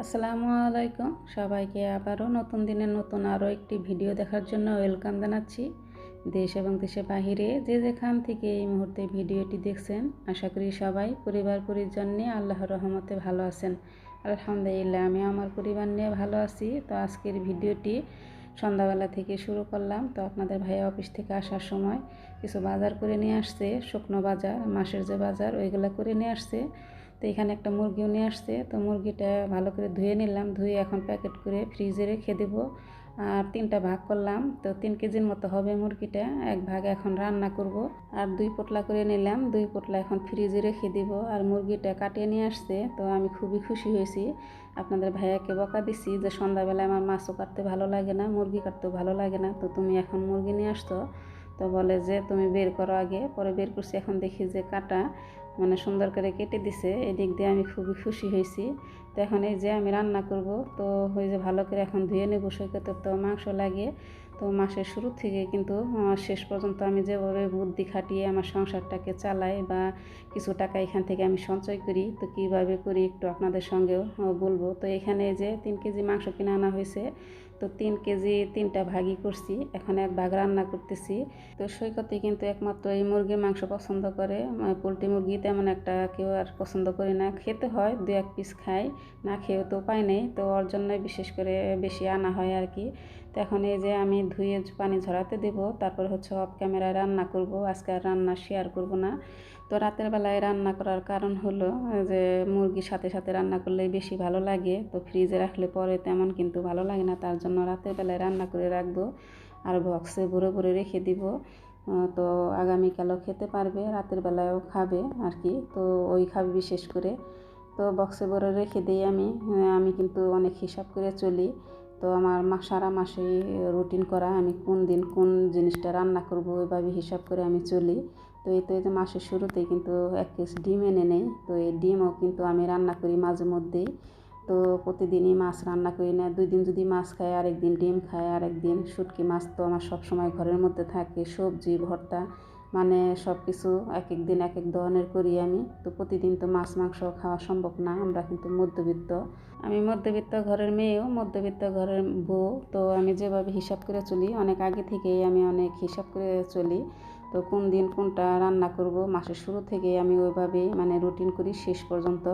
আসসালামু আলাইকুম। সবাইকে আবারও নতুন দিনের নতুন আরও একটি ভিডিও দেখার জন্য ওয়েলকাম জানাচ্ছি। দেশ এবং দেশের বাহিরে যে যেখান থেকে এই মুহূর্তে ভিডিওটি দেখছেন, আশা করি সবাই পরিবার পরিজন নিয়ে আল্লাহর রহমতে ভালো আছেন। আলহামদুলিল্লাহ আমি আমার পরিবার নিয়ে ভালো আছি। তো আজকের ভিডিওটি সন্ধ্যাবেলা থেকে শুরু করলাম। তো আপনাদের ভাইয়া অফিস থেকে আসার সময় কিছু বাজার করে নিয়ে আসছে। শুকনো বাজার, মাসের যে বাজার, ওইগুলো করে নিয়ে আসছে। তো এখানে একটা মুরগিও নিয়ে আসছে। তো মুরগিটা ভালো করে ধুয়ে নিলাম। ধুয়ে এখন প্যাকেট করে ফ্রিজে রেখে দেবো। আর তিনটা ভাগ করলাম। তো তিন কেজির মতো হবে মুরগিটা। এক ভাগ এখন রান্না করব। আর দুই পোটলা করে নিলাম। দুই পোটলা এখন ফ্রিজে রেখে দিব। আর মুরগিটা কাটিয়ে নিয়ে আসছে। তো আমি খুবই খুশি হয়েছি। আপনাদের ভাইয়াকে বকা দিছি যে সন্ধ্যাবেলায় আমার মাছও কাটতে ভালো লাগে না, মুরগি কাটতেও ভালো লাগে না। তো তুমি এখন মুরগি নিয়ে আসতো তো বলে যে, তুমি বের করো আগে। পরে বের করছি। এখন দেখি যে কাটা মানে সুন্দর করে কেটে দিছে, এদিক দিয়ে আমি খুবই খুশি হয়েছি। তো এখন এই যে আমি রান্না করব, তো হয়ে যে ভালো করে এখন ধুয়ে নেব সৈকত তো মাংস লাগে তো মাসের শুরু থেকে কিন্তু শেষ পর্যন্ত আমি যেভাবে বুদ্ধি খাটিয়ে আমার সংসারটাকে চালাই বা কিছু টাকা এখান থেকে আমি সঞ্চয় করি, তো কীভাবে করি একটু আপনাদের সঙ্গেও বলব। তো এখানে যে তিন কেজি মাংস কিনে আনা হয়েছে তো তিন কেজি তিনটা ভাগই করছি, এখন এক ভাগ রান্না করতেছি। তো সৈকতে কিন্তু একমাত্র এই মুরগির মাংস পছন্দ করে। পোলট্রি মুরগি তেমন একটা কেউ আর পছন্দ করি না। খেতে হয়, দু এক পিস খাই না খেয়েও তো উপায় নেই। তো ওর জন্যই বিশেষ করে বেশি আনা হয় আর কি। তো এখন এই যে আমি ধুয়ে পানি ঝরাতে দেব, তারপর হচ্ছে অফ ক্যামেরায় রান্না করব। আজকে আর রান্না শেয়ার করব না। তো রাতের বেলায় রান্না করার কারণ হলো যে মুরগির সাথে সাথে রান্না করলে বেশি ভালো লাগে। তো ফ্রিজে রাখলে পরে তেমন কিন্তু ভালো লাগে না, তার জন্য রাতের বেলায় রান্না করে রাখব আর বক্সে ভরে ভরে রেখে দিব। তো আগামীকালও খেতে পারবে, রাতের বেলায়ও খাবে আর কি। তো ওই খাবে বিশেষ করে। তো বক্সে ভরে রেখে দিই আমি আমি কিন্তু অনেক হিসাব করে চলি। তো আমার মা, সারা মাসেই রুটিন করা, আমি কোন দিন কোন জিনিসটা রান্না করব এভাবে হিসাব করে আমি চলি। তো এই তো, এই যে মাসের শুরুতেই কিন্তু এক কেজি ডিম এনে নেই তো এই ডিমও কিন্তু আমি রান্না করি মাঝে মধ্যেই। তো প্রতিদিনই মাছ রান্না করি না, দুই দিন যদি মাছ খাই, আরেক দিন ডিম খাই, আরেক দিন শুটকি মাছ তো আমার সবসময় ঘরের মধ্যে থাকে, সবজি, ভর্তা মানে সব কিছু এক এক দিন এক এক ধরনের করি আমি। তো প্রতিদিন তো মাছ, মাংস খাওয়া সম্ভব না, আমরা কিন্তু মধ্যবিত্ত। আমি মধ্যবিত্ত ঘরের মেয়েও, মধ্যবিত্ত ঘরের বউ, তো আমি যেভাবে হিসাব করে চলি, অনেক আগে থেকেই আমি অনেক হিসাব করে চলি। তো কোন দিন কোনটা রান্না করব, মাসের শুরু থেকে আমি ওইভাবে মানে রুটিন করি শেষ পর্যন্ত।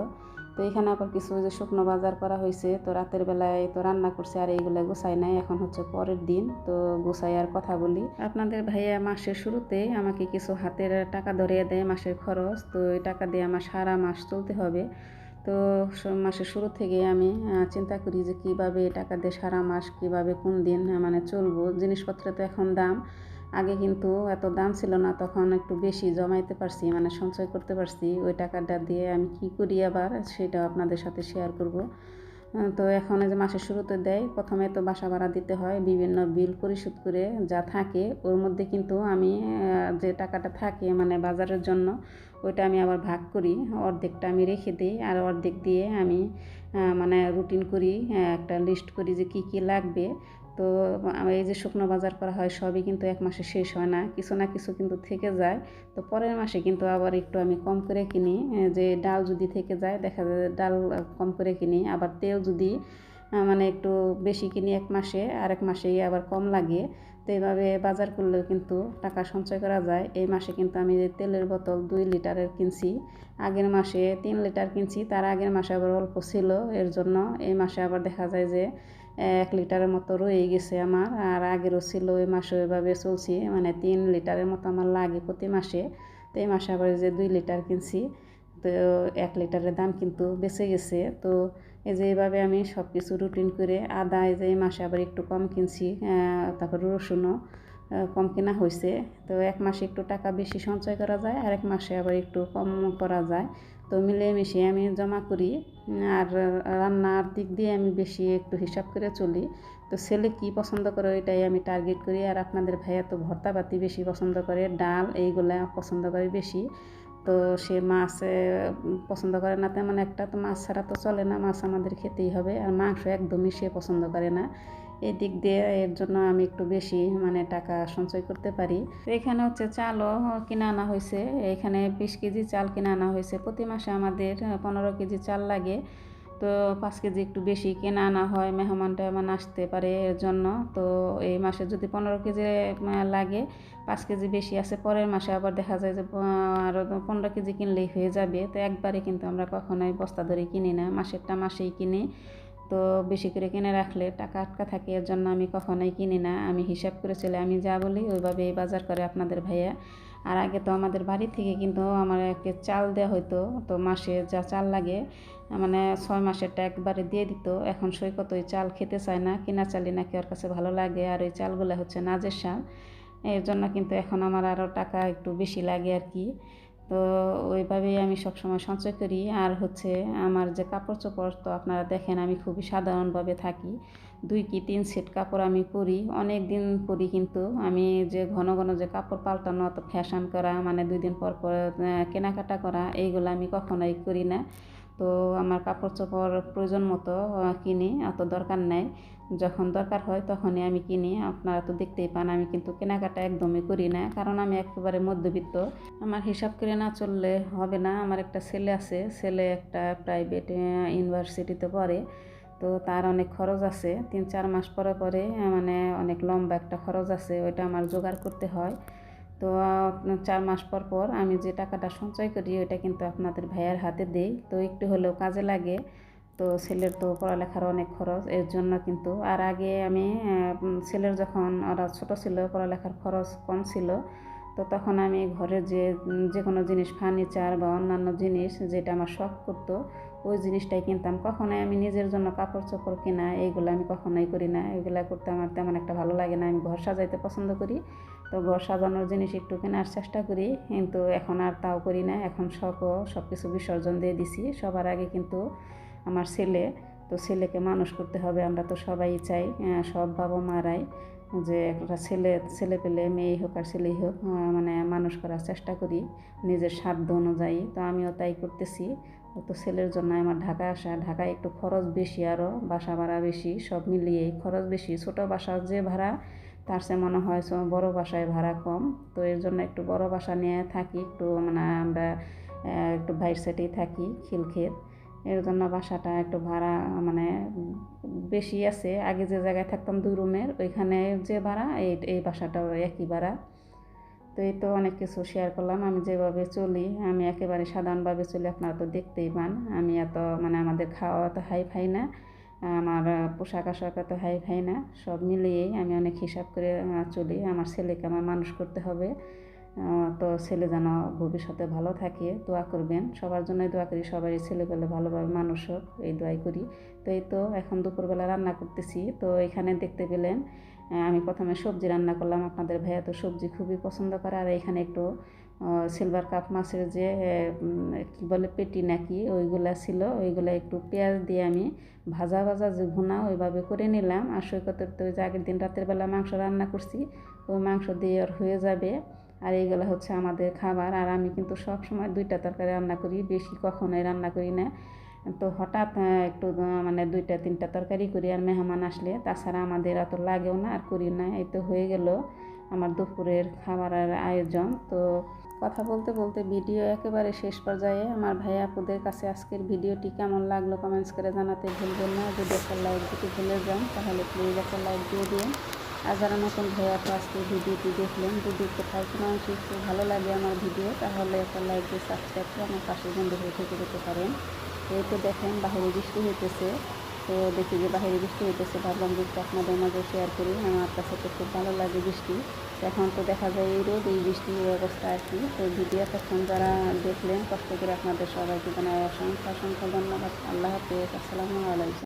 তো এখানে আবার কিছু যে শুকনো বাজার করা হয়েছে তো রাতের বেলায় তো রান্না করছে আর এইগুলো গোছাই নাই, এখন হচ্ছে পরের দিন, তো গোছাই আর কথা বলি। আপনাদের ভাইয়া মাসের শুরুতে আমাকে কিছু হাতের টাকা ধরিয়ে দেয় মাসের খরচ, তো এই টাকা দিয়ে আমার সারা মাস চলতে হবে। তো মাসের শুরু থেকে আমি চিন্তা করি যে কীভাবে টাকা দিয়ে সারা মাস, কীভাবে কোন দিন মানে চলবো। জিনিসপত্রের তো এখন দাম আগে কিন্তু এত দাম ছিল না, তখন একটু বেশি জমাইতে পারছি মানে সঞ্চয় করতে পারছি। ওই টাকাটা দিয়ে আমি কি করি আবার সেটা আপনাদের সাথে শেয়ার করব। তো এখন যে মাসের শুরুতে দেয়, প্রথমে তো বাসা ভাড়া দিতে হয়, বিভিন্ন বিল পরিশোধ করে যা থাকে, ওর মধ্যে কিন্তু আমি যে টাকাটা থাকে মানে বাজারের জন্য, ওইটা আমি আবার ভাগ করি। অর্ধেকটা আমি রেখে দিই, আর অর্ধেক দিয়ে আমি মানে রুটিন করি একটা লিস্ট করি যে কি কি লাগবে। তো এই যে শুকনো বাজার করা হয়, সবই কিন্তু এক মাসে শেষ হয় না। কিছু না কিছু কিন্তু থেকে যায়। তো পরের মাসে কিন্তু আবার একটু আমি কম করে কিনি। যে ডাল যদি থেকে যায়, দেখা যায় ডাল কম করে কিনি। আবার তেল যদি মানে একটু বেশি কিনি এক মাসে, আর এক মাসেই আবার কম লাগে। তো এইভাবে বাজার করলেও কিন্তু টাকা সঞ্চয় করা যায়। এই মাসে কিন্তু আমি তেলের বোতল দুই লিটারের কিনছি। আগের মাসে তিন লিটার কিনছি, তার আগের মাসে আবার অল্প ছিল। এর জন্য এই মাসে আবার দেখা যায় যে এক লিটারের মতো রয়ে গেছে আমার। আর আগেরও ছিল ওই মাসে ওইভাবে চলছি। মানে তিন লিটারের মতো আমার লাগে প্রতি মাসে। তো এই মাসে আবার যে দুই লিটার কিনছি। তো এক লিটারের দাম কিন্তু বেঁচে গেছে। তো এই যে এইভাবে আমি সব কিছু রুটিন করে আদা এই যে এই মাসে আবার একটু কম কিনছি তারপর রসুনও। কম কেনা হয়েছে তো এক মাসে একটু টাকা বেশি সঞ্চয় করা যায় আর এক মাসে আবার একটু কম করা যায়। তো মিলেমিশে আমি জমা করি, আর রান্নার দিক দিয়ে আমি বেশি একটু হিসাব করে চলি। তো ছেলে কী পছন্দ করে ওইটাই আমি টার্গেট করি, আর আপনাদের ভাইয়া তো ভর্তাপাতি বেশি পছন্দ করে, ডাল এইগুলো পছন্দ করে বেশি। তো সে মাছ পছন্দ করে না তেমন একটা, তো মাছ ছাড়া তো চলে না, মাছ আমাদের খেতেই হবে, আর মাংস একদমই সে পছন্দ করে না। এই দিক দিয়ে এর জন্য আমি একটু বেশি মানে টাকা সঞ্চয় করতে পারি। এখানে হচ্ছে চালও কিনে আনা হয়েছে। এখানে বিশ কেজি চাল কিনে আনা হয়েছে। প্রতি মাসে আমাদের পনেরো কেজি চাল লাগে। তো পাঁচ কেজি একটু বেশি কেনা আনা হয় মেহমান টেহমান আসতে পারে এর জন্য। তো এই মাসে যদি পনেরো কেজি লাগে, পাঁচ কেজি বেশি আছে, পরের মাসে আবার দেখা যায় যে আরও পনেরো কেজি কিনলেই হয়ে যাবে। তো একবারে কিন্তু আমরা কখনোই বস্তা ধরে কিনি না। মাসেরটা মাসেই কিনি। তো বেশি করে কিনে রাখলে টাকা আটকা থাকে, এর জন্য আমি কখনোই কিনি না। আমি হিসাব করে চলে, আমি যা বলি ওইভাবে বাজার করে আপনাদের ভাইয়া। আর আগে তো আমাদের বাড়ি থেকে কিন্তু আমার একটা চাল দেওয়া হতো তো মাসে যা চাল লাগে মানে ছয় মাসেরটা একবারে দিয়ে দিত। এখন সৈকত ওই চাল খেতে চায় না, কিনা চালি নাকি ওর কাছে ভালো লাগে, আর ওই চালগুলো হচ্ছে নাজের সাল এর জন্য কিন্তু এখন আমার আরও টাকা একটু বেশি লাগে আর কি। তো ওইভাবেই আমি সবসময় সঞ্চয় করি। আর হচ্ছে আমার যে কাপড় চোপড় তো আপনারা দেখেন আমি খুবই সাধারণভাবে থাকি। দুই কি তিন সেট কাপড় আমি পরি। অনেক দিন পরি কিন্তু আমি যে ঘন ঘন যে কাপড় পাল্টানো অত ফ্যাশন করা মানে দুই দিন পর পর কেনাকাটা করা, এইগুলো আমি কখনোই করি না। তো আমার কাপড় চোপড় প্রয়োজন মতো কিনি, অত দরকার নেই। যখন দরকার হয় তখনই আমি কিনি। আপনারা তো দেখতেই পান, আমি কিন্তু কেনাকাটা একদমই করি না, কারণ আমি একেবারে মধ্যবিত্ত। আমার হিসাব করে না চললে হবে না। আমার একটা ছেলে আছে, ছেলে একটা প্রাইভেট ইউনিভার্সিটিতে পড়ে। তো তার অনেক খরচ আছে। তিন চার মাস পরে পরে মানে অনেক লম্বা একটা খরচ আছে, ওইটা আমার জোগাড় করতে হয়। তো চার মাস পর পর আমি যে টাকাটা সঞ্চয় করি, ওইটা কিন্তু আপনাদের ভাইয়ের হাতে দেই। তো, একটু হলেও কাজে লাগে। তো, ছেলের তো পড়ালেখার অনেক খরচ, এর জন্য কিন্তু। আর আগে আমি ছেলের যখন, ওরা ছোট ছিল, পড়ালেখার খরচ কম ছিল। তো, তখন আমি ঘরে যে যে কোনো জিনিস, ফার্নিচার বা অন্যান্য জিনিস, যেটা আমার শখ করতো ওই জিনিসটাই কিনতাম। কখনোই আমি নিজের জন্য কাপড় চোপড় কেনা, এইগুলো আমি কখনোই করি না। এগুলো করতে আমার তেমন একটা ভালো লাগে না। আমি ঘর সাজাইতে পছন্দ করি। তো ঘর সাজানোর জিনিস একটু কেনার চেষ্টা করি। কিন্তু এখন আর তাও করি না। এখন শখও সব কিছু বিসর্জন দিয়ে দিছি। সবার আগে কিন্তু আমার ছেলে, তো ছেলেকে মানুষ করতে হবে। আমরা তো সবাই চাই সব বাবা মারাই যে একটা ছেলে ছেলে পেলে মেয়ে হোক আর ছেলেই হোক মানে মানুষ করার চেষ্টা করি নিজের সাধ্য অনুযায়ী। তো আমিও তাই করতেছি। তো ছেলের জন্য আমার ঢাকা আসা, ঢাকায় একটু খরচ বেশি আরও বাসা ভাড়া বেশি, সব মিলিয়েই খরচ বেশি। ছোটো বাসার যে ভাড়া, তার সে মনে হয় বড় বাসায় ভাড়া কম। তো এর জন্য একটু বড় বাসা নিয়ে থাকি, একটু মানে আমরা একটু বাইর সাইডেই থাকি, খিলক্ষেত। এর জন্য বাসাটা একটু ভাড়া মানে বেশি আছে। আগে যে জায়গায় থাকতাম দুই রুমের ওইখানে যে ভাড়া, এই এই বাসাটাও একই ভাড়া। তো এই তো অনেক কিছু শেয়ার করলাম। আমি যেভাবে চলি, আমি একেবারে সাধারণভাবে চলি, আপনারা তো দেখতেই পান। আমি এত মানে আমাদের খাওয়া এত হাই ফাই না, আমার পোশাক আশাক এত হাই ফাই না, সব মিলিয়েই আমি অনেক হিসাব করে চলি। আমার ছেলেকে আমার মানুষ করতে হবে। তো ছেলে যেন ভবিষ্যতে ভালো থাকে, দোয়া করবেন। সবার জন্যই দোয়া করি সবারই ছেলে পেলে ভালোভাবে মানুষ হোক, এই দোয়াই করি। তো এই তো এখন দুপুরবেলা রান্না করতেছি। তো এখানে দেখতে পেলেন আমি প্রথমে সবজি রান্না করলাম। আপনাদের ভাইয়া তো সবজি খুবই পছন্দ করে। আর এখানে একটু সিলভার কাপ মাছের যে কী বলে, পেটি নাকি, ওইগুলা ছিল। ওইগুলো একটু পেঁয়াজ দিয়ে আমি ভাজা ভাজা যে ভুনা, ওইভাবে করে নিলাম। আর সৈকতের তো ওই যে আগের দিন রাতের বেলা মাংস রান্না করছি ওই মাংস দিয়ে আর হয়ে যাবে। আর এইগুলো হচ্ছে আমাদের খাবার। আর আমি কিন্তু সব সময় দুইটা তরকারি রান্না করি, বেশি কখনোই রান্না করি না। তো হঠাৎ একটু মানে দুইটা, তিনটা তরকারি করি আর মেহমান আসলে। তাছাড়া আমাদের অত লাগেও না, আর করি না। এই তো হয়ে গেল আমার দুপুরের খাবারের আয়োজন। তো কথা বলতে বলতে ভিডিও একেবারে শেষ পর্যায়ে আমার ভাই আপুদের কাছে আজকের ভিডিওটি কেমন লাগল কমেন্টস করে জানাতে ভুলবেন না। যদি একটা লাইক দিতে ভুলে যান, তাহলে প্লিজ একটা লাইক দিয়ে দিন। আর যারা নতুন ভাই আপু আজকে ভিডিওটি দেখলেন, যদি কোথাও কোনো অংশ একটু ভালো লাগে আমার ভিডিও, তাহলে একটা লাইক দিয়ে সাবস্ক্রাইব করে আমার পাশে বন্ধু হয়ে থেকে যেতে পারেন। এই তো দেখেন বাহিরে বৃষ্টি হইতেছে। তো দেখি যে বাহিরে বৃষ্টি হইতেছে, ভাবলাম যে একটু আপনাদের মাঝে শেয়ার করি। আমার কাছে তো খুব ভালো লাগে বৃষ্টি। এখন তো দেখা যায় এই রোদ, এই বৃষ্টির অবস্থা আর কি। তো ভিডিও এতক্ষণ যারা দেখলেন, কষ্ট করে আপনাদের সবাইকে জানাই অসংখ্য অসংখ্য ধন্যবাদ। আল্লাহ হাফিজ, আসসালামু আলাইকুম।